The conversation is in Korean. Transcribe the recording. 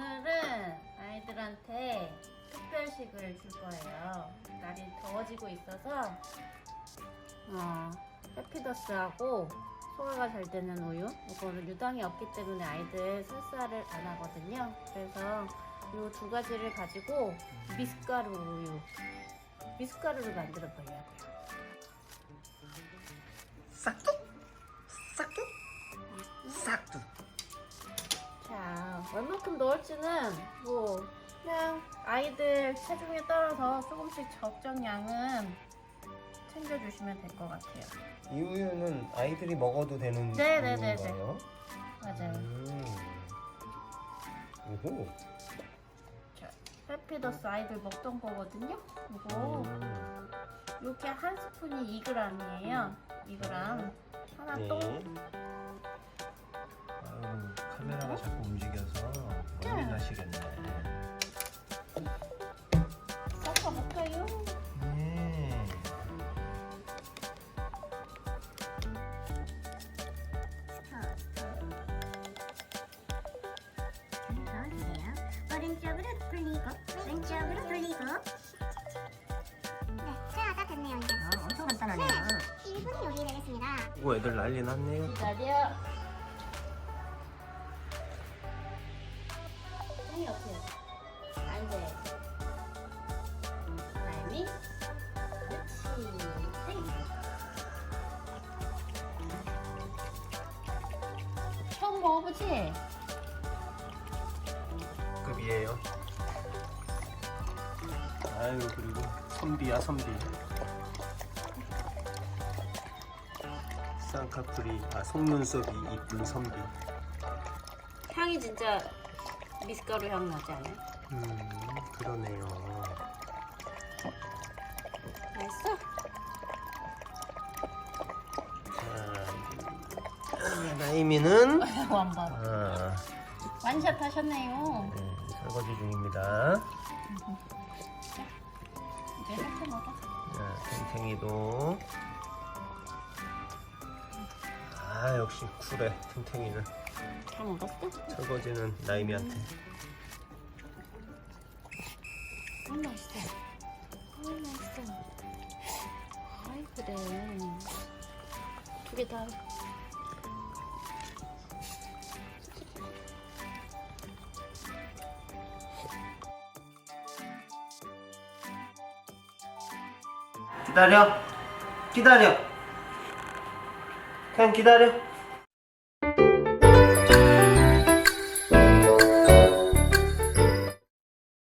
오늘은 아이들한테 특별식을 줄 거예요. 날이 더워지고 있어서 어, 페피더스하고 소화가 잘 되는 우유 이거는 유당이 없기 때문에 아이들 설사를 안 하거든요. 그래서 이 두 가지를 가지고 미숫가루 우유 미숫가루를 만들어 보려고요. 싹 얼마큼 넣을지는 뭐 그냥 아이들 체중에 따라서 조금씩 적정량은 챙겨주시면 될 것 같아요. 이 우유는 아이들이 먹어도 되는 네, 네, 네, 우유인가요? 맞아요. 음. 오호. 자, 해피더스 아이들 먹던 거거든요. 이거 음. 이렇게 한 스푼이 2g이에요. 2g 하나 네. 또 네. 가시겠네. 섞어볼까요? 네. 넣어주세요. 오른쪽으로 돌리고 왼쪽으로 돌리고 네, 자, 다 됐네요 이제 아, 엄청 간단하네요. 1분 요리 되겠습니다 이거 애들 난리 났네요. 기다려. 이 어떻게 돼. 라임이? 그렇지. 땡. 먹어보지? 급이에요. 아유 그리고 선비야 선비. 쌍꺼풀이 아 속눈썹이 이쁜 선비. 향이 진짜 미숫가루 향 나지 않아요? 음 그러네요. 맛있어? 자 나이미는 완반. 아, 완샷 하셨네요. 네, 설거지 중입니다. 이제 할 먹어. 자, 탱탱이도. 아, 역시 쿨해, 탱탱이는. 다 먹었어? 설거지는 나이미한테. 아 맛있어. 아 맛있어. 아이 그래. 두 개 다. 기다려. 기다려. 그냥 기다려.